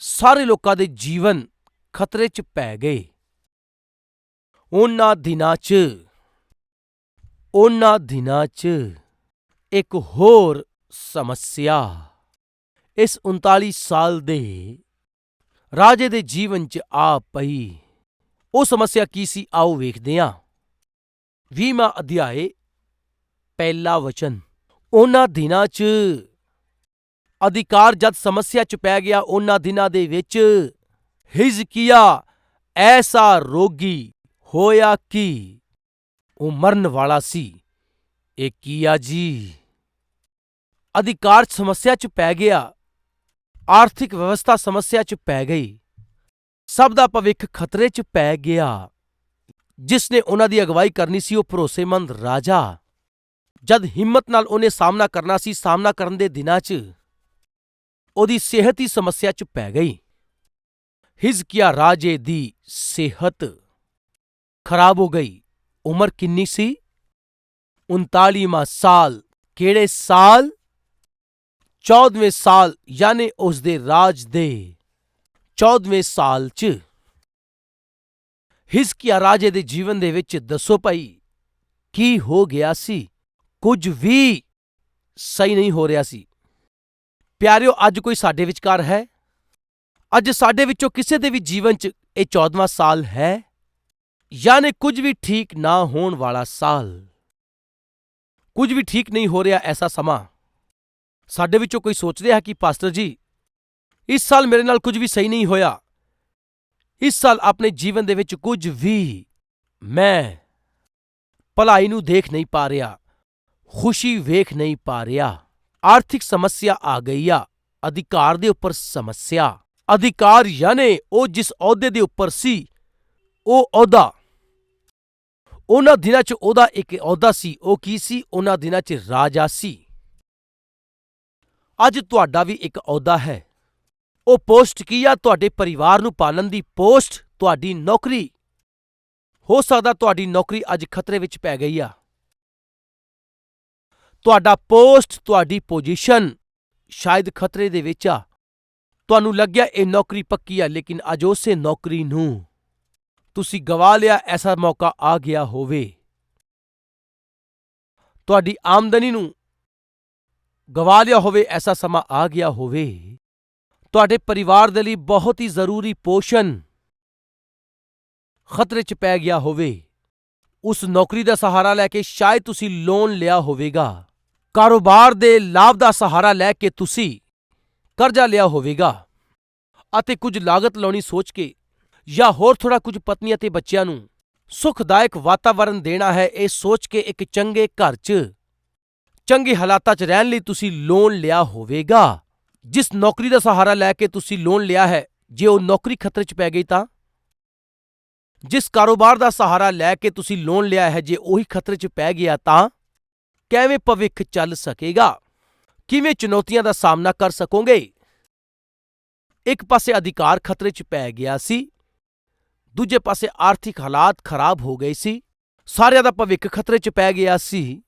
ਸਾਰੇ ਲੋਕਾਂ ਦੇ ਜੀਵਨ ਖਤਰੇ 'ਚ ਪੈ ਗਏ। ਉਹਨਾਂ ਦਿਨਾਂ 'ਚ, ਉਹਨਾਂ ਦਿਨਾਂ 'ਚ ਇੱਕ ਹੋਰ ਸਮੱਸਿਆ, ਇਸ 39 ਸਾਲ ਦੇ ਰਾਜੇ ਦੇ ਜੀਵਨ 'ਚ ਆ ਪਈ। ਉਹ ਸਮੱਸਿਆ ਕੀ ਸੀ? ਆਓ ਵੇਖਦੇ ਹਾਂ। 20ਵਾਂ ਅਧਿਆਏ, ਪਹਿਲਾ ਵਚਨ। ਉਹਨਾਂ ਦਿਨਾਂ 'ਚ ਅਧਿਕਾਰ ਜਦ ਸਮੱਸਿਆ 'ਚ ਪੈ ਗਿਆ, ਉਹਨਾਂ ਦਿਨਾਂ ਦੇ ਵਿੱਚ ਹਿਜ਼ਕੀਆ, ਐਸਾ ਰੋਗੀ ਹੋਇਆ ਕਿ? ਉਹ ਮਰਨ ਵਾਲਾ ਸੀ। ਇਹ ਕੀਆ ਜੀ? ਅਧਿਕਾਰ ਸਮੱਸਿਆ 'ਚ ਪੈ ਗਿਆ। ਆਰਥਿਕ ਵਿਵਸਥਾ ਸਮੱਸਿਆ 'ਚ ਪੈ ਗਈ। ਸਭ ਦਾ ਭਵਿੱਖ ਖਤਰੇ 'ਚ ਪੈ ਗਿਆ। ਜਿਸ ਨੇ ਉਹਨਾਂ ਦੀ ਅਗਵਾਈ ਕਰਨੀ ਸੀ ਉਹ ਭਰੋਸੇਮੰਦ ਰਾਜਾ। ਜਦ ਹਿੰਮਤ ਨਾਲ ਉਹਨੇ ਸਾਹਮਣਾ ਕਰਨਾ ਸੀ, ਸਾਹਮਣਾ ਕਰਨ ਦੇ ਦਿਨਾਂ 'ਚ ਉਹਦੀ ਸਿਹਤ ਹੀ ਸਮੱਸਿਆ 'ਚ ਪੈ ਗਈ। ਹਿਜ਼ਕੀਆ ਰਾਜੇ ਦੀ ਸਿਹਤ ਖਰਾਬ ਹੋ ਗਈ। ਉਮਰ ਕਿੰਨੀ ਸੀ? 39ਵਾਂ ਸਾਲ। ਕਿਹੜੇ ਸਾਲ? 14ਵੇਂ ਸਾਲ, ਯਾਨੀ ਉਸ ਦੇ ਰਾਜ ਦੇ 14ਵੇਂ ਸਾਲ 'ਚ ਹਿਜ਼ਕੀਆ ਰਾਜੇ ਦੇ ਜੀਵਨ ਦੇ ਵਿੱਚ ਦੱਸੋ ਭਾਈ, ਕੀ ਹੋ ਗਿਆ ਸੀ? ਕੁਝ ਵੀ ਸਹੀ ਨਹੀਂ ਹੋ ਰਿਹਾ ਸੀ। ਪਿਆਰਿਓ, ਅੱਜ ਕੋਈ ਸਾਡੇ ਵਿਚਕਾਰ ਹੈ? ਅੱਜ ਸਾਡੇ ਵਿੱਚੋਂ ਕਿਸੇ ਦੇ ਵੀ ਜੀਵਨ 'ਚ ਇਹ 14ਵਾਂ ਸਾਲ ਹੈ? ਯਾਨੀ ਕੁਝ ਵੀ ਠੀਕ ਨਾ ਹੋਣ ਵਾਲਾ ਸਾਲ। ਕੁਝ ਵੀ ਠੀਕ ਨਹੀਂ ਹੋ ਰਿਹਾ ਐਸਾ ਸਮਾਂ। ਸਾਡੇ ਵਿੱਚੋਂ ਕੋਈ ਸੋਚ ਰਿਹਾ ਕਿ ਪਾਸਟਰ ਜੀ, ਇਸ ਸਾਲ ਮੇਰੇ ਨਾਲ ਕੁਝ ਵੀ ਸਹੀ ਨਹੀਂ ਹੋਇਆ। ਇਸ ਸਾਲ ਆਪਣੇ ਜੀਵਨ ਦੇ ਵਿੱਚ ਕੁਝ ਵੀ ਮੈਂ ਭਲਾਈ ਨੂੰ ਦੇਖ ਨਹੀਂ ਪਾ ਰਿਹਾ, ਖੁਸ਼ੀ ਵੇਖ ਨਹੀਂ ਪਾ ਰਿਹਾ। ਆਰਥਿਕ ਸਮੱਸਿਆ ਆ ਗਈ ਆ, ਅਧਿਕਾਰ ਦੇ ਉੱਪਰ ਸਮੱਸਿਆ। ਅਧਿਕਾਰ ਯਾਨੀ ਉਹ ਜਿਸ ਅਹੁਦੇ ਦੇ ਉੱਪਰ ਸੀ, ਉਹ ਅਹੁਦਾ। ਉਹਨਾਂ ਦਿਨਾਂ 'ਚ ਉਹਦਾ ਇੱਕ ਅਹੁਦਾ ਸੀ, ਉਹ ਕੀ ਸੀ? ਉਹਨਾਂ ਦਿਨਾਂ 'ਚ ਰਾਜਾ ਸੀ। ਅੱਜ ਤੁਹਾਡਾ ਵੀ ਇੱਕ ਅਹੁਦਾ ਹੈ। ਉਹ ਪੋਸਟ ਕੀ ਆ? ਤੁਹਾਡੇ ਪਰਿਵਾਰ ਨੂੰ ਪਾਲਣ ਦੀ ਪੋਸਟ, ਤੁਹਾਡੀ ਨੌਕਰੀ। ਹੋ ਸਕਦਾ ਤੁਹਾਡੀ ਨੌਕਰੀ ਅੱਜ ਖਤਰੇ ਵਿੱਚ ਪੈ ਗਈ ਆ। ਤੁਹਾਡਾ ਪੋਸਟ, ਤੁਹਾਡੀ ਪੋਜੀਸ਼ਨ ਸ਼ਾਇਦ ਖਤਰੇ ਦੇ ਵਿੱਚ ਆ। ਤੁਹਾਨੂੰ ਲੱਗਿਆ ਇਹ ਨੌਕਰੀ ਪੱਕੀ ਆ, ਲੇਕਿਨ ਅੱਜ ਉਸੇ ਨੌਕਰੀ ਨੂੰ ਤੁਸੀਂ ਗਵਾ ਲਿਆ, ਐਸਾ ਮੌਕਾ ਆ ਗਿਆ ਹੋਵੇ। ਤੁਹਾਡੀ ਆਮਦਨੀ ਨੂੰ ਗਵਾ ਲਿਆ ਹੋਵੇ, ਐਸਾ ਸਮਾਂ ਆ ਗਿਆ ਹੋਵੇ, ਤੁਹਾਡੇ ਪਰਿਵਾਰ ਦੇ ਲਈ ਬਹੁਤ ਹੀ ਜ਼ਰੂਰੀ ਪੋਸ਼ਣ ਖਤਰੇ 'ਚ ਪੈ ਗਿਆ ਹੋਵੇ। ਉਸ ਨੌਕਰੀ ਦਾ ਸਹਾਰਾ ਲੈ ਕੇ ਸ਼ਾਇਦ ਤੁਸੀਂ ਲੋਨ ਲਿਆ ਹੋਵੇਗਾ। ਕਾਰੋਬਾਰ ਦੇ ਲਾਭ ਦਾ ਸਹਾਰਾ ਲੈ ਕੇ ਤੁਸੀਂ ਕਰਜ਼ਾ ਲਿਆ ਹੋਵੇਗਾ। ਅਤੇ ਕੁਝ ਲਾਗਤ ਲਾਉਣੀ ਸੋਚ ਕੇ ਜਾਂ ਹੋਰ ਥੋੜਾ ਕੁਝ ਪਤਨੀ ਅਤੇ ਬੱਚਿਆਂ ਨੂੰ ਸੁਖਦਾਇਕ ਵਾਤਾਵਰਣ ਦੇਣਾ ਹੈ, ਇਹ ਸੋਚ ਕੇ ਇੱਕ ਚੰਗੇ ਘਰ 'ਚ ਚੰਗੇ ਹਾਲਾਤਾਂ 'ਚ ਰਹਿਣ ਲਈ ਤੁਸੀਂ ਲੋਨ ਲਿਆ ਹੋਵੇਗਾ। ਜਿਸ ਨੌਕਰੀ ਦਾ ਸਹਾਰਾ ਲੈ ਕੇ ਤੁਸੀਂ ਲੋਨ ਲਿਆ ਹੈ, ਜੇ ਉਹ ਨੌਕਰੀ ਖਤਰੇ 'ਚ ਪੈ ਗਈ ਤਾਂ? ਜਿਸ ਕਾਰੋਬਾਰ ਦਾ ਸਹਾਰਾ ਲੈ ਕੇ ਤੁਸੀਂ ਲੋਨ ਲਿਆ ਹੈ, ਜੇ ਉਹੀ ਖਤਰੇ 'ਚ ਪੈ ਗਿਆ ਤਾਂ? ਕਿਵੇਂ ਭਵਿੱਖ ਚੱਲ ਸਕੇਗਾ? ਕਿਵੇਂ ਚੁਣੌਤੀਆਂ ਦਾ ਸਾਹਮਣਾ ਕਰ ਸਕੋਗੇ? ਇੱਕ ਪਾਸੇ ਅਧਿਕਾਰ ਖਤਰੇ 'ਚ ਪੈ ਗਿਆ ਸੀ, ਦੂਜੇ ਪਾਸੇ ਆਰਥਿਕ ਹਾਲਾਤ ਖਰਾਬ ਹੋ ਗਏ ਸੀ, ਸਾਰਿਆਂ ਦਾ ਭਵਿੱਖ ਖਤਰੇ 'ਚ ਪੈ ਗਿਆ ਸੀ।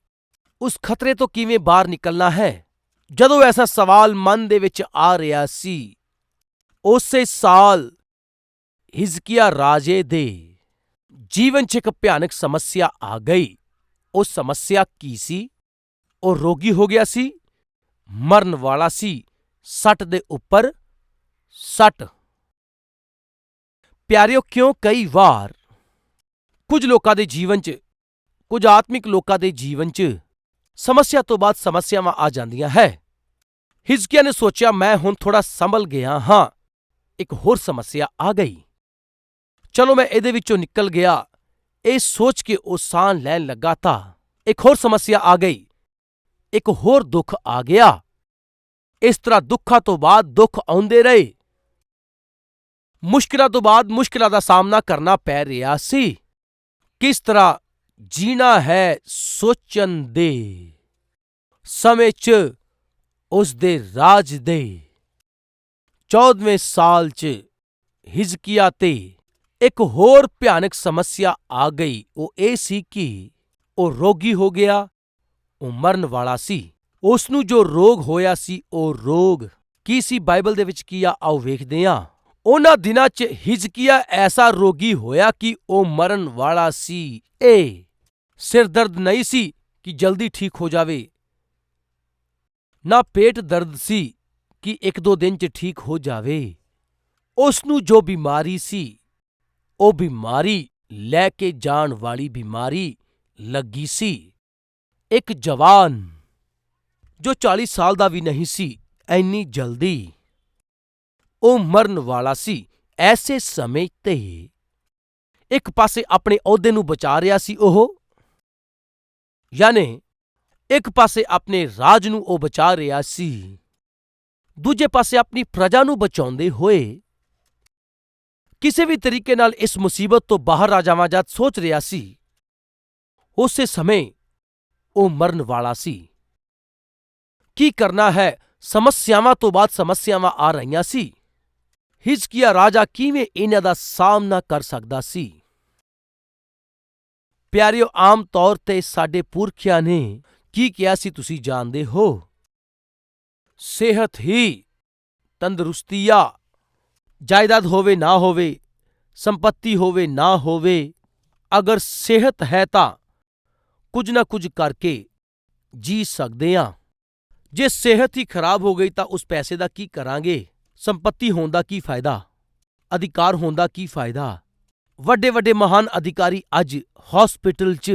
ਉਸ ਖਤਰੇ ਤੋਂ ਕਿਵੇਂ ਬਾਹਰ ਨਿਕਲਣਾ ਹੈ? ਜਦੋਂ ਐਸਾ ਸਵਾਲ ਮਨ ਦੇ ਵਿੱਚ ਆ ਰਿਹਾ ਸੀ, ਉਸੇ ਸਾਲ ਹਿਜ਼ਕੀਆ ਰਾਜੇ ਦੇ ਜੀਵਨ 'ਚ ਇੱਕ ਭਿਆਨਕ ਸਮੱਸਿਆ ਆ ਗਈ। ਉਹ ਸਮੱਸਿਆ ਕੀ ਸੀ? ਉਹ ਰੋਗੀ ਹੋ ਗਿਆ ਸੀ, ਮਰਨ ਵਾਲਾ ਸੀ, ਸੱਟ ਦੇ ਉੱਪਰ ਸੱਟ। ਪਿਆਰਿਓ, ਕਿਉਂ ਕਈ ਵਾਰ ਕੁਝ ਲੋਕਾਂ ਦੇ ਜੀਵਨ 'ਚ, ਕੁਝ ਆਤਮਿਕ ਲੋਕਾਂ ਦੇ ਜੀਵਨ 'ਚ ਸਮੱਸਿਆ ਤੋਂ ਬਾਅਦ ਸਮੱਸਿਆਵਾਂ ਆ ਜਾਂਦੀਆਂ ਹੈ। ਹਿਜ਼ਕੀਆ ਨੇ ਸੋਚਿਆ, ਮੈਂ ਹੁਣ ਥੋੜਾ ਸੰਭਲ ਗਿਆ ਹਾਂ। ਇੱਕ ਹੋਰ ਸਮੱਸਿਆ ਆ ਗਈ। ਚਲੋ, ਮੈਂ ਇਹਦੇ ਵਿੱਚੋਂ ਨਿਕਲ ਗਿਆ। ਇਹ ਸੋਚ ਕੇ ਉਹ ਸਾਹ ਲੈਣ ਲੱਗਾ ਤਾਂ। ਇੱਕ ਹੋਰ ਸਮੱਸਿਆ ਆ ਗਈ। ਇੱਕ ਹੋਰ ਦੁੱਖ ਆ ਗਿਆ। ਇਸ ਤਰ੍ਹਾਂ ਦੁੱਖਾਂ ਤੋਂ ਬਾਅਦ ਦੁੱਖ ਆਉਂਦੇ ਰਹੇ। ਮੁਸ਼ਕਿਲਾਂ ਤੋਂ ਬਾਅਦ ਮੁਸ਼ਕਿਲਾਂ ਦਾ ਸਾਹਮਣਾ ਕਰਨਾ ਪੈ ਰਿਹਾ ਸੀ। ਕਿਸ ਤਰ੍ਹਾਂ ਜੀਣਾ ਹੈ ਸੋਚਣ ਦੇ। ਸਮੇਂ 'ਚ ਉਸ ਦੇ ਰਾਜ ਦੇ। 14ਵੇਂ ਸਾਲ 'ਚ ਹਿਜ਼ਕੀਆ ਤੇ ਇੱਕ ਹੋਰ ਭਿਆਨਕ ਸਮੱਸਿਆ ਆ ਗਈ। ਉਹ ਇਹ ਸੀ ਕਿ ਉਹ ਰੋਗੀ ਹੋ ਗਿਆ, ਉਹ ਮਰਨ ਵਾਲਾ ਸੀ। ਉਸ ਨੂੰ ਜੋ ਰੋਗ ਹੋਇਆ ਸੀ, ਉਹ ਰੋਗ ਕੀ ਸੀ? ਬਾਈਬਲ ਦੇ ਵਿੱਚ ਕੀ ਆ? ਆਓ ਵੇਖਦੇ ਹਾਂ। ਉਹਨਾਂ ਦਿਨਾਂ 'ਚ ਹਿਜ਼ਕੀਆ ਐਸਾ ਰੋਗੀ ਹੋਇਆ ਕਿ ਉਹ ਮਰਨ ਵਾਲਾ ਸੀ। ਏ ਸਿਰ ਦਰਦ ਨਹੀਂ ਸੀ ਕਿ ਜਲਦੀ ਠੀਕ ਹੋ ਜਾਵੇ। ਨਾ ਪੇਟ ਦਰਦ ਸੀ ਕਿ ਇੱਕ ਦੋ ਦਿਨ 'ਚ ਠੀਕ ਹੋ ਜਾਵੇ। ਉਸ ਨੂੰ ਜੋ ਬਿਮਾਰੀ ਸੀ, ਉਹ ਬਿਮਾਰੀ ਲੈ ਕੇ ਜਾਣ ਵਾਲੀ ਬਿਮਾਰੀ ਲੱਗੀ ਸੀ। ਇੱਕ ਜਵਾਨ ਜੋ 40 ਸਾਲ ਦਾ ਵੀ ਨਹੀਂ ਸੀ ਐਨੀ ਜਲਦੀ ਉਹ ਮਰਨ ਵਾਲਾ ਸੀ। ਐਸੇ ਸਮੇਂ ਤੇ ਇੱਕ ਪਾਸੇ ਆਪਣੇ ਅਹੁਦੇ ਨੂੰ ਬਚਾ ਰਿਹਾ ਸੀ ਉਹ ਯਾਨੀ ਇੱਕ ਪਾਸੇ ਆਪਣੇ ਰਾਜ ਨੂੰ ਉਹ ਬਚਾ ਰਿਹਾ ਸੀ, ਦੂਜੇ ਪਾਸੇ ਆਪਣੀ ਪ੍ਰਜਾ ਨੂੰ ਬਚਾਉਂਦੇ ਹੋਏ ਕਿਸੇ ਵੀ ਤਰੀਕੇ ਨਾਲ ਇਸ ਮੁਸੀਬਤ ਤੋਂ ਬਾਹਰ ਆ ਜਾਵਾਂ ਜਦ ਸੋਚ ਰਿਹਾ ਸੀ, ਉਸੇ ਸਮੇਂ ਉਹ ਮਰਨ ਵਾਲਾ ਸੀ। ਕੀ ਕਰਨਾ ਹੈ? ਸਮੱਸਿਆਵਾਂ ਤੋਂ ਬਾਅਦ ਸਮੱਸਿਆਵਾਂ ਆ ਰਹੀਆਂ ਸੀ। ਹਿਜ਼ਕੀਆ ਰਾਜਾ ਕਿਵੇਂ ਇਹਨਾਂ ਦਾ ਸਾਹਮਣਾ ਕਰ ਸਕਦਾ ਸੀ? ਪਿਆਰਿਓ, ਆਮ ਤੌਰ ਤੇ ਸਾਡੇ ਪੁਰਖਿਆਂ ਨੇ ਕੀ ਕਿਹਾ ਸੀ ਤੁਸੀਂ ਜਾਣਦੇ ਹੋ? ਸਿਹਤ ਹੀ ਤੰਦਰੁਸਤੀ ਆ। ਜਾਇਦਾਦ ਹੋਵੇ, ਨਾ ਹੋਵੇ, ਸੰਪਤੀ ਹੋਵੇ, ਨਾ ਹੋਵੇ, ਅਗਰ ਸਿਹਤ ਹੈ ਤਾਂ ਕੁਝ ਨਾ ਕੁਝ ਕਰਕੇ ਜੀ ਸਕਦੇ ਆ। ਜੇ ਸਿਹਤ ਹੀ ਖਰਾਬ ਹੋ ਗਈ ਤਾਂ ਉਸ ਪੈਸੇ ਦਾ ਕੀ ਕਰਾਂਗੇ? ਸੰਪਤੀ ਹੋਣ ਦਾ ਕੀ ਫਾਇਦਾ? ਅਧਿਕਾਰ ਹੋਣ ਦਾ ਕੀ ਫਾਇਦਾ? ਵੱਡੇ ਵੱਡੇ ਮਹਾਨ ਅਧਿਕਾਰੀ ਅੱਜ ਹਸਪੀਟਲ 'ਚ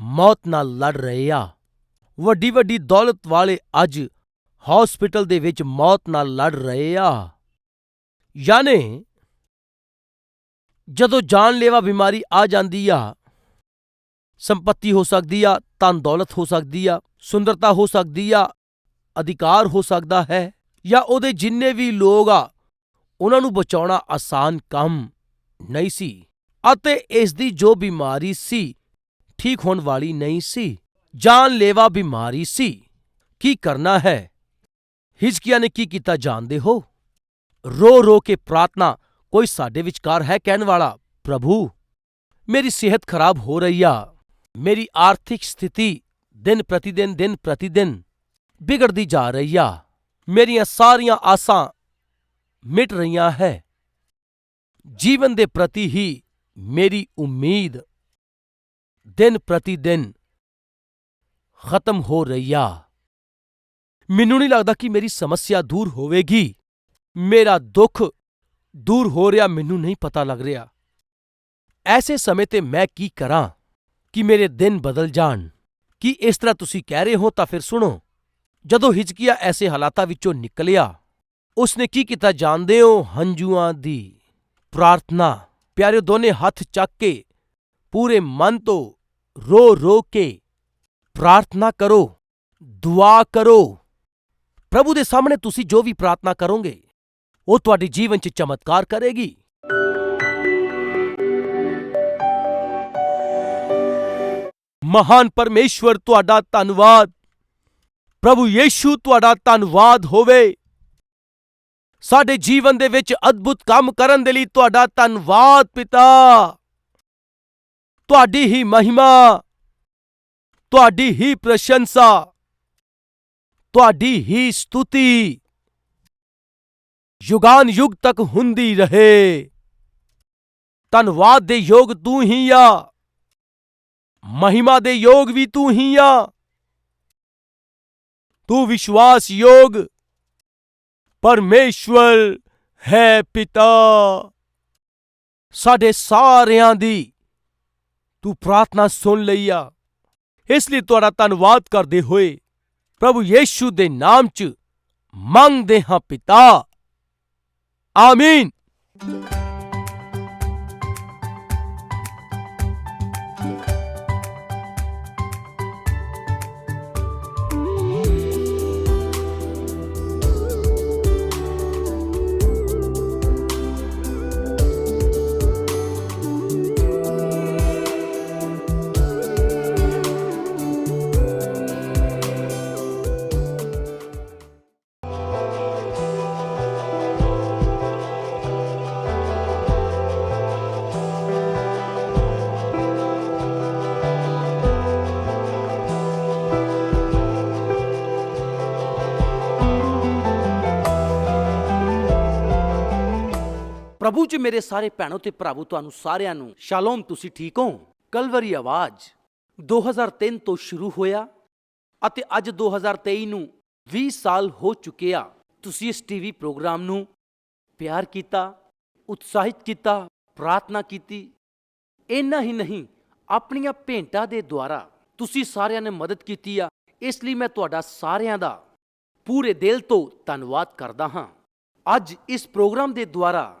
ਮੌਤ ਨਾਲ ਲੜ ਰਹੇ ਆ। ਵੱਡੀ ਵੱਡੀ ਦੌਲਤ ਵਾਲੇ ਅੱਜ ਹਸਪੀਟਲ ਦੇ ਵਿੱਚ ਮੌਤ ਨਾਲ ਲੜ ਰਹੇ ਆ। ਯਾਨੀ ਜਦੋਂ ਜਾਨਲੇਵਾ ਬਿਮਾਰੀ ਆ ਜਾਂਦੀ ਆ, ਸੰਪਤੀ ਹੋ ਸਕਦੀ ਆ, ਧਨ ਦੌਲਤ ਹੋ ਸਕਦੀ ਆ, ਸੁੰਦਰਤਾ ਹੋ ਸਕਦੀ ਆ, ਅਧਿਕਾਰ ਹੋ ਸਕਦਾ ਹੈ, ਜਾਂ ਉਹਦੇ ਜਿੰਨੇ ਵੀ ਲੋਕ ਆ, ਉਹਨਾਂ ਨੂੰ ਬਚਾਉਣਾ ਆਸਾਨ ਕੰਮ। ਨਹੀਂ ਸੀ ਅਤੇ ਇਸ ਦੀ ਜੋ ਬਿਮਾਰੀ ਸੀ, ਠੀਕ ਹੋਣ ਵਾਲੀ ਨਹੀਂ ਸੀ, ਜਾਨਲੇਵਾ ਬਿਮਾਰੀ ਸੀ। ਕੀ ਕਰਨਾ ਹੈ? ਹਿਜ਼ਕੀਆ ਨੇ ਕੀ ਕੀਤਾ ਜਾਣਦੇ ਹੋ? ਰੋ ਰੋ ਕੇ ਪ੍ਰਾਰਥਨਾ, ਕੋਈ ਸਾਡੇ ਵਿਚਕਾਰ ਹੈ ਕਹਿਣ ਵਾਲਾ? ਪ੍ਰਭੂ, ਮੇਰੀ ਸਿਹਤ ਖਰਾਬ ਹੋ ਰਹੀ ਆ। ਮੇਰੀ ਆਰਥਿਕ ਸਥਿਤੀ ਦਿਨ ਪ੍ਰਤੀ ਦਿਨ ਦਿਨ ਪ੍ਰਤੀ ਦਿਨ ਵਿਗੜਦੀ ਜਾ ਰਹੀ ਆ। ਮੇਰੀਆਂ ਸਾਰੀਆਂ ਆਸਾਂ ਮਿਟ ਰਹੀਆਂ ਹੈ। ਜੀਵਨ ਦੇ ਪ੍ਰਤੀ ਹੀ ਮੇਰੀ ਉਮੀਦ ਦਿਨ ਪ੍ਰਤੀ ਦਿਨ ਖਤਮ ਹੋ ਰਹੀ ਆ। ਮੈਨੂੰ ਨਹੀਂ ਲੱਗਦਾ ਕਿ ਮੇਰੀ ਸਮੱਸਿਆ ਦੂਰ ਹੋਵੇਗੀ। ਮੇਰਾ ਦੁੱਖ ਦੂਰ ਹੋ ਰਿਹਾ, ਮੈਨੂੰ ਨਹੀਂ ਪਤਾ ਲੱਗ ਰਿਹਾ। ਐਸੇ ਸਮੇਂ ਤੇ ਮੈਂ ਕੀ ਕਰਾਂ ਕਿ ਮੇਰੇ ਦਿਨ ਬਦਲ ਜਾਣ? ਕੀ ਇਸ ਤਰ੍ਹਾਂ ਤੁਸੀਂ ਕਹਿ ਰਹੇ ਹੋ ਤਾਂ ਫਿਰ ਸੁਣੋ। ਜਦੋਂ ਹਿਜਕੀਆ ਐਸੇ ਹਾਲਾਤਾਂ ਵਿੱਚੋਂ ਨਿਕਲਿਆ, ਉਸਨੇ ਕੀ ਕੀਤਾ ਜਾਣਦੇ ਹੋ? ਹੰਝੂਆਂ ਦੀ ਪ੍ਰਾਰਥਨਾ। ਪਿਆਰਿਓ, ਦੋਨੇ ਹੱਥ ਚੱਕ ਕੇ, ਪੂਰੇ ਮਨ ਤੋਂ ਰੋ ਰੋ ਕੇ ਪ੍ਰਾਰਥਨਾ ਕਰੋ, ਦੁਆ ਕਰੋ। ਪ੍ਰਭੂ ਦੇ ਸਾਹਮਣੇ ਤੁਸੀਂ ਜੋ ਵੀ ਪ੍ਰਾਰਥਨਾ ਕਰੋਗੇ, ਉਹ ਤੁਹਾਡੇ ਜੀਵਨ 'ਚ ਚਮਤਕਾਰ ਕਰੇਗੀ। ਮਹਾਨ ਪਰਮੇਸ਼ਵਰ, ਤੁਹਾਡਾ ਧੰਨਵਾਦ। ਪ੍ਰਭੂ ਯੀਸ਼ੂ, ਤੁਹਾਡਾ ਧੰਨਵਾਦ ਹੋਵੇ। ਸਾਡੇ ਜੀਵਨ ਦੇ ਵਿੱਚ ਅਦਭੁਤ ਕੰਮ ਕਰਨ ਦੇ ਲਈ ਤੁਹਾਡਾ ਧੰਨਵਾਦ ਪਿਤਾ। ਤੁਹਾਡੀ ਹੀ ਮਹਿਮਾ, ਤੁਹਾਡੀ ਹੀ ਪ੍ਰਸ਼ੰਸਾ, ਤੁਹਾਡੀ ਹੀ ਸਤੁਤੀ ਯੁਗਾਨ ਯੁਗ ਤੱਕ ਹੁੰਦੀ ਰਹੇ। ਧੰਨਵਾਦ ਦੇ ਯੋਗ ਤੂੰ ਹੀ ਆ। ਮਹਿਮਾ ਦੇ ਯੋਗ ਵੀ ਤੂੰ ਹੀ ਆ। ਤੂੰ ਵਿਸ਼ਵਾਸ ਯੋਗ ਪਰਮੇਸ਼ਵਰ ਹੈ ਪਿਤਾ। ਸਾਡੇ ਸਾਰਿਆਂ ਦੀ ਤੂੰ ਪ੍ਰਾਰਥਨਾ ਸੁਣ ਲਈ ਆ। ਇਸ ਲਈ ਤੁਹਾਡਾ ਧੰਨਵਾਦ ਕਰਦੇ ਹੋਏ ਪ੍ਰਭੂ ਯੇਸ਼ੂ ਦੇ ਨਾਮ 'ਚ ਮੰਗਦੇ ਹਾਂ ਪਿਤਾ। ਆਮੀਨ। ਪ੍ਰਭੂ ਚ ਮੇਰੇ ਸਾਰੇ ਭੈਣੋ ਤੇ ਭਰਾਵੋ, ਤੁਹਾਨੂੰ ਸਾਰਿਆਂ ਨੂੰ ਸ਼ਾਲੋਮ, ਤੁਸੀਂ ਠੀਕ ਹੋ? ਕਲਵਰੀ ਆਵਾਜ਼। 2003 ਤੋਂ ਸ਼ੁਰੂ ਹੋਇਆ ਅਤੇ ਅੱਜ 2023 ਨੂੰ 20 ਸਾਲ ਹੋ ਚੁੱਕੇ ਆ। ਤੁਸੀਂ ਇਸ ਟੀਵੀ ਪ੍ਰੋਗਰਾਮ ਨੂੰ ਪਿਆਰ ਕੀਤਾ, ਉਤਸ਼ਾਹਿਤ ਕੀਤਾ, ਪ੍ਰਾਰਥਨਾ ਕੀਤੀ। ਇੰਨਾ ਹੀ ਨਹੀਂ, ਆਪਣੀਆਂ ਭੇਂਟਾਂ ਦੇ ਦੁਆਰਾ ਤੁਸੀਂ ਸਾਰਿਆਂ ਨੇ ਮਦਦ ਕੀਤੀ ਆ। ਇਸ ਲਈ ਮੈਂ ਤੁਹਾਡਾ ਸਾਰਿਆਂ ਦਾ ਪੂਰੇ ਦਿਲ ਤੋਂ ਧੰਨਵਾਦ ਕਰਦਾ ਹਾਂ। ਅੱਜ ਇਸ ਪ੍ਰੋਗਰਾਮ ਦੇ ਦੁਆਰਾ